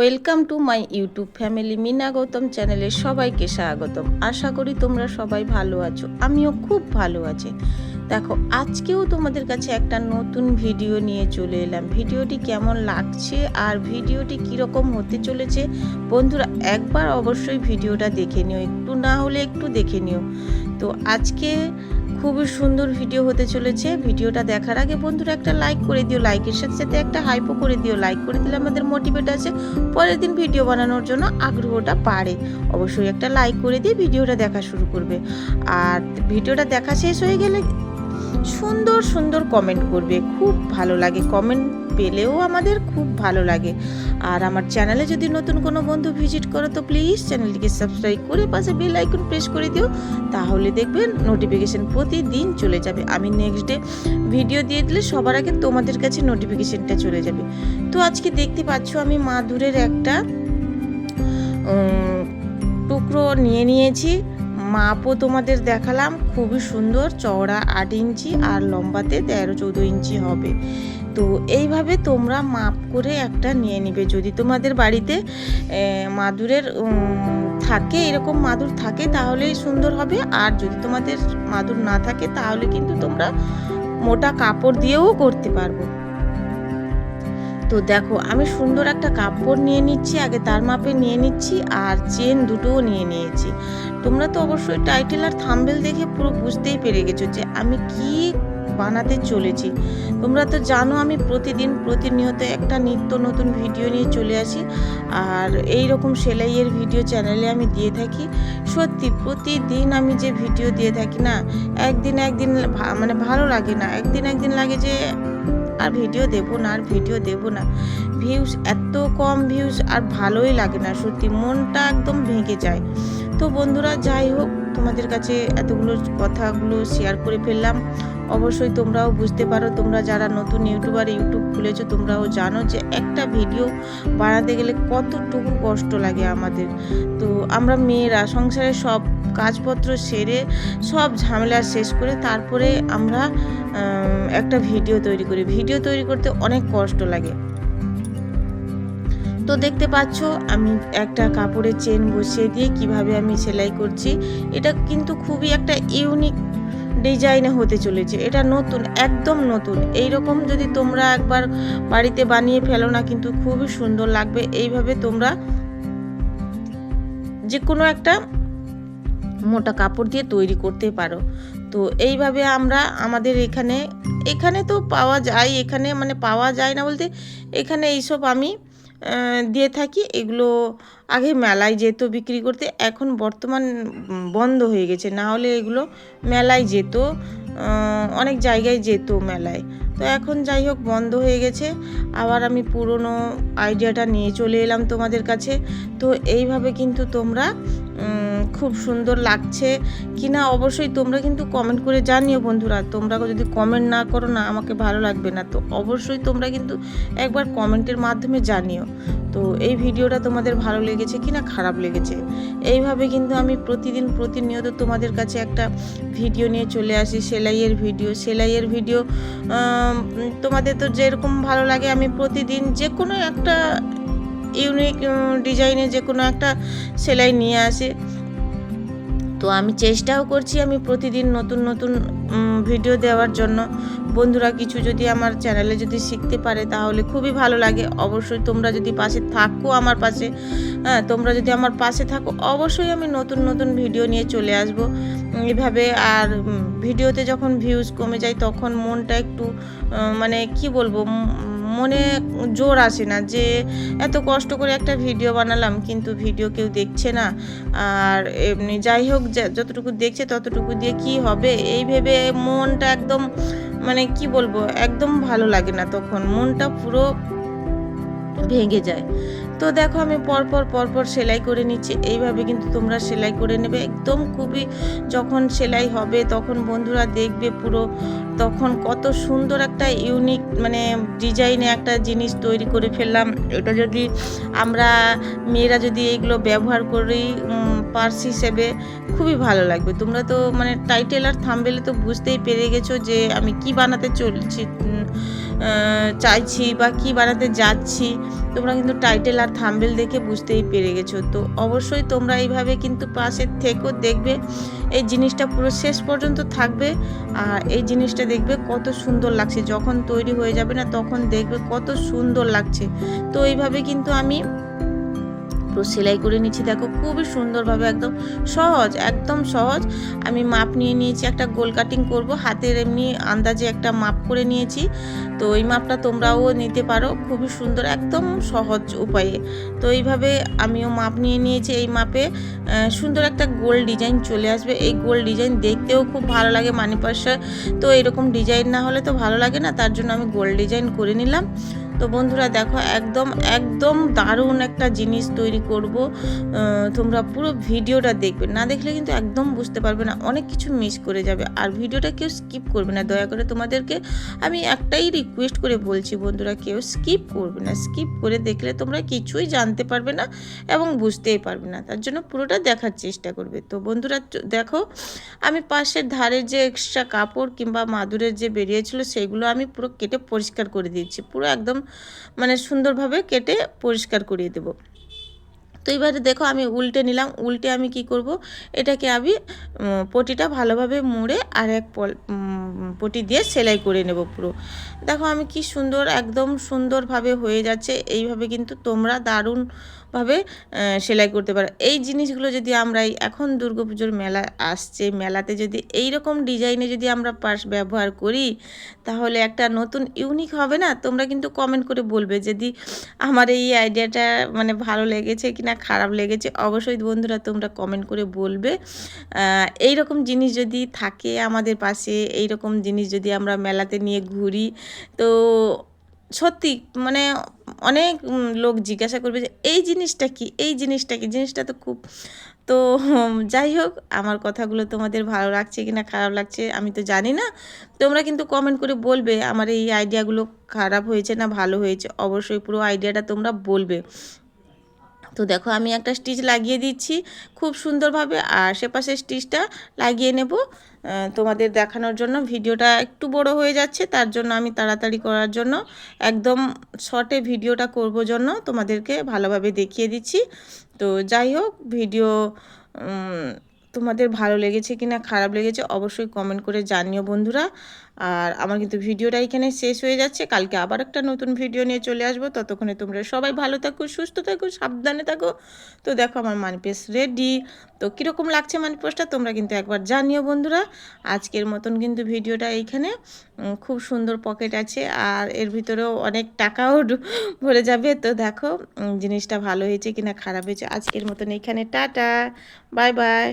Welcome to my YouTube family Mina Gautam চ্যানেলে সবাইকে স্বাগতম। আশা করি তোমরা সবাই ভালো আছো, আমিও খুব ভালো আছি। দেখো, আজকেও তোমাদের কাছে একটা নতুন ভিডিও নিয়ে চলে এলাম। ভিডিওটি কেমন লাগছে আর ভিডিওটি কীরকম হতে চলেছে, বন্ধুরা একবার অবশ্যই ভিডিওটা দেখে নিও। একটু না হলে একটু দেখে নিও। তো আজকে খুবই সুন্দর ভিডিও হতে চলেছে। ভিডিওটা দেখার আগে বন্ধুরা একটা লাইক করে দিও। লাইকের সাথে সাথে একটা হাইপও করে দিও। লাইক করে দিলে আমাদের মোটিভেট আছে। পরের দিন ভিডিও বানানোর জন্য আগ্রহটা বাড়ে। অবশ্যই একটা লাইক করে দিয়ে ভিডিওটা দেখা শুরু করবে। আর ভিডিওটা দেখা শেষ হয়ে গেলে সুন্দর সুন্দর কমেন্ট করবে। খুব ভালো লাগে কমেন্ট পেলেও আমাদের খুব ভালো লাগে। আর আমার চ্যানেলে যদি নতুন কোনো বন্ধু ভিজিট করো তো প্লিজ চ্যানেলটিকে সাবস্ক্রাইব করে পাশে বেল আইকন প্রেস করে দিও। তাহলে দেখবেন নোটিফিকেশান প্রতিদিন চলে যাবে। আমি নেক্সট ডে ভিডিও দিয়ে দিলে সবার আগে তোমাদের কাছে নোটিফিকেশানটা চলে যাবে। তো আজকে দেখতে পাচ্ছ আমি মাদুরের একটা টুকরো নিয়ে নিয়েছি। মাপও তোমাদের দেখালাম। খুবই সুন্দর, চওড়া আট ইঞ্চি আর লম্বাতে তেরো চৌদ্দ ইঞ্চি হবে। তো এইভাবে তোমরা মাপ করে একটা নিয়ে নিবে। যদি তোমাদের বাড়িতে মাদুরের থাকে, এরকম মাদুর থাকে, তাহলেই সুন্দর হবে। আর যদি তোমাদের মাদুর না থাকে, তাহলে কিন্তু তোমরা মোটা কাপড় দিয়েও করতে পারব। তো দেখো, আমি সুন্দর একটা কাপড় নিয়ে নিচ্ছি, আগে তার মাপে নিয়ে নিচ্ছি, আর চেন দুটোও নিয়ে নিয়েছি। তোমরা তো অবশ্যই টাইটেল আর থাম্বেল দেখে পুরো বুঝতেই পেরে গেছো যে আমি কি বানাতে চলেছি। তোমরা তো জানো আমি প্রতিদিন প্রতিনিয়ত একটা নিত্য নতুন ভিডিও নিয়ে চলে আসি। আর এই রকম সেলাইয়ের ভিডিও চ্যানেলে আমি দিয়ে থাকি। সত্যি, প্রতিদিন আমি যে ভিডিও দিয়ে থাকি না, একদিন একদিন মানে ভালো লাগে না। একদিন একদিন লাগে যে আর ভিডিও দেবো না, আর ভিডিও দেবো না। ভিউজ এত কম ভিউজ আর ভালোই লাগে না, সত্যি। মনটা একদম ভেঙে যায়। তো বন্ধুরা, যাই হোক তোমাদের কাছে এতগুলো কথাগুলো শেয়ার করে ফেললাম। অবশ্যই তোমরাও বুঝতে পারো, তোমরা যারা নতুন ইউটিউবার, ইউটিউব খুলেছো, তোমরাও জানো যে একটা ভিডিও বানাতে গেলে কতটুকু কষ্ট লাগে আমাদের। তো আমরা মেয়েরা সংসারে সব কাজপত্র সেরে, সব ঝামেলা শেষ করে তারপরে আমরা একটা ভিডিও তৈরি করি। ভিডিও তৈরি করতে অনেক কষ্ট লাগে। তো দেখতে পাচ্ছ, আমি একটা কাপড়ের চেন বসিয়ে দিয়ে কীভাবে আমি সেলাই করছি। এটা কিন্তু খুবই একটা ইউনিক ডিজাইনে হতে চলেছে। এটা নতুন, একদম নতুন। এই রকম যদি তোমরা একবার বাড়িতে বানিয়ে ফেলো না, কিন্তু খুবই সুন্দর লাগবে। এইভাবে তোমরা যে কোনো একটা মোটা কাপড় দিয়ে তৈরি করতে পারো। তো এইভাবে আমরা আমাদের এখানে এখানে তো পাওয়া যায়, এখানে মানে পাওয়া যায় না বলতে, এখানে এইসব আমি দিয়ে থাকি। এগুলো আগে মেলায় যেত বিক্রি করতে, এখন বর্তমান বন্ধ হয়ে গেছে। না হলে এগুলো মেলায় যেত অনেক জায়গায় যেত মেলায়। তো এখন যাই হোক, বন্ধ হয়ে গেছে। আবার আমি পুরনো আইডিয়াটা নিয়ে চলে এলাম তোমাদের কাছে। তো এইভাবে কিন্তু তোমরা খুব সুন্দর লাগছে। কি না অবশ্যই তোমরা কিন্তু কমেন্ট করে জানিও বন্ধুরা। তোমরা যদি কমেন্ট না করো না, আমাকে ভালো লাগবে না। তো অবশ্যই তোমরা কিন্তু একবার কমেন্টের মাধ্যমে জানিও। তো এই ভিডিওটা তোমাদের ভালো লেগেছে কি না খারাপ লেগেছে, এইভাবে কিন্তু আমি প্রতিদিন প্রতিনিয়ত তোমাদের কাছে একটা ভিডিও নিয়ে চলে আসি। সেলাইয়ের ভিডিও সেলাইয়ের ভিডিও তোমাদের তো যেরকম ভালো লাগে, আমি প্রতিদিন যে কোনো একটা ইউনিক ডিজাইনে যে কোনো একটা সেলাই নিয়ে আসে। তো আমি চেষ্টাও করছি আমি প্রতিদিন নতুন নতুন ভিডিও দেওয়ার জন্য। বন্ধুরা, কিছু যদি আমার চ্যানেলে যদি শিখতে পারে তাহলে খুবই ভালো লাগে। অবশ্যই তোমরা যদি পাশে থাকো আমার পাশে হ্যাঁ তোমরা যদি আমার পাশে থাকো অবশ্যই আমি নতুন নতুন ভিডিও নিয়ে চলে আসব। এভাবে আর ভিডিওতে যখন ভিউজ কমে যায় তখন মনটা একটু মানে কি বলব মনে জোর আসে না যে এত কষ্ট করে একটা ভিডিও বানালাম, কিন্তু ভিডিও কেউ দেখছে না। আর এমনি যাই হোক যতটুকু দেখছে ততটুকু দিয়ে কি হবে? এই ভেবে মনটা একদম মানে কি বলব, একদম ভালো লাগে না তখন। মনটা পুরো ভেঙে যায়। তো দেখো আমি পরপর পরপর সেলাই করে নিচ্ছি। এইভাবে কিন্তু তোমরা সেলাই করে নেবে। একদম খুবই যখন সেলাই হবে তখন বন্ধুরা দেখবে পুরো, তখন কত সুন্দর একটা ইউনিক মানে ডিজাইনে একটা জিনিস তৈরি করে ফেললাম। এটা যদি আমরা মেয়েরা যদি এইগুলো ব্যবহার করি পার্স হিসেবে খুবই ভালো লাগবে। তোমরা তো মানে টাইটেল আর থাম্বেলে তো বুঝতেই পেরে গেছো যে আমি কি বানাতে চলছি চাইছি বা কি বানাতে যাচ্ছি। তোমরা কিন্তু টাইটেল আর থাম্বেল দেখে বুঝতেই পেরে গেছো। তো অবশ্যই তোমরা এইভাবে কিন্তু পাশে থেকেও দেখবে এই জিনিসটা পুরো শেষ পর্যন্ত থাকবে আর এই জিনিসটা দেখবে কত সুন্দর লাগছে। যখন তৈরি হয়ে যাবে না, তখন দেখবে কত সুন্দর লাগছে। তো এইভাবে কিন্তু আমি পুরো সেলাই করে নিচ্ছি। দেখো খুবই সুন্দরভাবে একদম সহজ একদম সহজ। আমি মাপ নিয়ে নিয়েছি, একটা গোল কাটিং করব। হাতের এমনি আন্দাজে একটা মাপ করে নিয়েছি। তো এই মাপটা তোমরাও নিতে পারো, খুবই সুন্দর, একদম সহজ উপায়ে। তো এইভাবে আমিও মাপ নিয়ে নিয়েছি এই মাপে। সুন্দর একটা গোল ডিজাইন চলে আসবে। এই গোল ডিজাইন দেখতেও খুব ভালো লাগে মানি পার্সে তো এরকম ডিজাইন না হলে তো ভালো লাগে না, তার জন্য আমি গোল ডিজাইন করে নিলাম। তো বন্ধুরা দেখো, একদম একদম দারুণ একটা জিনিস তৈরি করব। তোমরা পুরো ভিডিওটা দেখবে। না দেখলে কিন্তু একদম বুঝতে পারবে না, অনেক কিছু মিস করে যাবে। আর ভিডিওটা কেউ স্কিপ করবে না। দয়া করে তোমাদেরকে আমি একটাই রিকোয়েস্ট করে বলছি বন্ধুরা, কেউ স্কিপ করবে না। স্কিপ করে দেখলে তোমরা কিছুই জানতে পারবে না এবং বুঝতেই পারবে না। তার জন্য পুরোটা দেখার চেষ্টা করবে। তো বন্ধুরা দেখো, আমি পাশের ধারের যে এক্সট্রা কাপড় কিংবা মাদুরের যে বেরিয়েছিল সেগুলো আমি পুরো কেটে পরিষ্কার করে দিয়েছি। পুরো একদম মানে সুন্দরভাবে কেটে পরিষ্কার করিয়ে দেবো। তো এবারে দেখো আমি উল্টে নিলাম, উল্টে আমি কি করব? এটাকে আমি পটিটা ভালোভাবে মুড়ে আর এক পটি দিয়ে সেলাই করে নেব পুরো। দেখো আমি কি সুন্দর, একদম সুন্দরভাবে হয়ে যাচ্ছে। এইভাবে কিন্তু তোমরা দারুণভাবে সেলাই করতে পারো। এই জিনিসগুলো যদি আমরা এখন দুর্গাপুজোর মেলা আসছে, মেলাতে যদি এই রকম ডিজাইনে যদি আমরা পার্স ব্যবহার করি, তাহলে একটা নতুন ইউনিক হবে না? তোমরা কিন্তু কমেন্ট করে বলবে যদি আমার এই আইডিয়াটা মানে ভালো লেগেছে কিনা, খারাপ লেগেছে। অবশ্যই বন্ধুরা তোমরা কমেন্ট করে বলবে। এই রকম জিনিস যদি থাকে আমাদের পাশে এই রকম জিনিস যদি আমরা মেলাতে নিয়ে ঘুরি, তো সত্যি মানে অনেক লোক জিজ্ঞাসা করবে যে, এই জিনিসটা কি? এই জিনিসটা কি? জিনিসটা তো খুব, তো যাই হোক, আমার কথাগুলো তোমাদের ভালো লাগছে কিনা, খারাপ লাগছে, আমি তো জানি না। তোমরা কিন্তু কমেন্ট করে বলবে, আমার এই আইডিয়াগুলো খারাপ হয়েছে না ভালো হয়েছে? অবশ্যই পুরো আইডিয়াটা তোমরা বলবে। তো দেখো আমি একটা স্টিচ লাগিয়ে দিচ্ছি খুব সুন্দরভাবে আর সে পাশে স্টিচটা লাগিয়ে নেব। তোমাদের দেখানোর জন্য ভিডিওটা একটু বড় হয়ে যাচ্ছে, তার জন্য আমি তাড়াতাড়ি করার জন্য একদম শর্টে ভিডিওটা করব জন্য তোমাদেরকে ভালোভাবে দেখিয়ে দিচ্ছি। তো যাই হোক, ভিডিও তোমাদের ভালো লেগেছে কি না খারাপ লেগেছে অবশ্যই কমেন্ট করে জানিও বন্ধুরা। আর আমার কিন্তু ভিডিওটা এখানে শেষ হয়ে যাচ্ছে। কালকে আবার একটা নতুন ভিডিও নিয়ে চলে আসব। ততক্ষণে তোমরা সবাই ভালো থাকো, সুস্থ থাকো, সাবধানে থাকো। তো দেখো আমার মানিপেস রেডি। তো কীরকম লাগছে মানিপোসটা তোমরা কিন্তু একবার জানিও বন্ধুরা। আজকের মতন কিন্তু ভিডিওটা এইখানে। খুব সুন্দর পকেট আছে আর এর ভিতরেও অনেক টাকাও ভরে যাবে। তো দেখো জিনিসটা ভালো হয়েছে কিনা খারাপ হয়েছে। আজকের মতন এইখানে টাটা। Bye bye.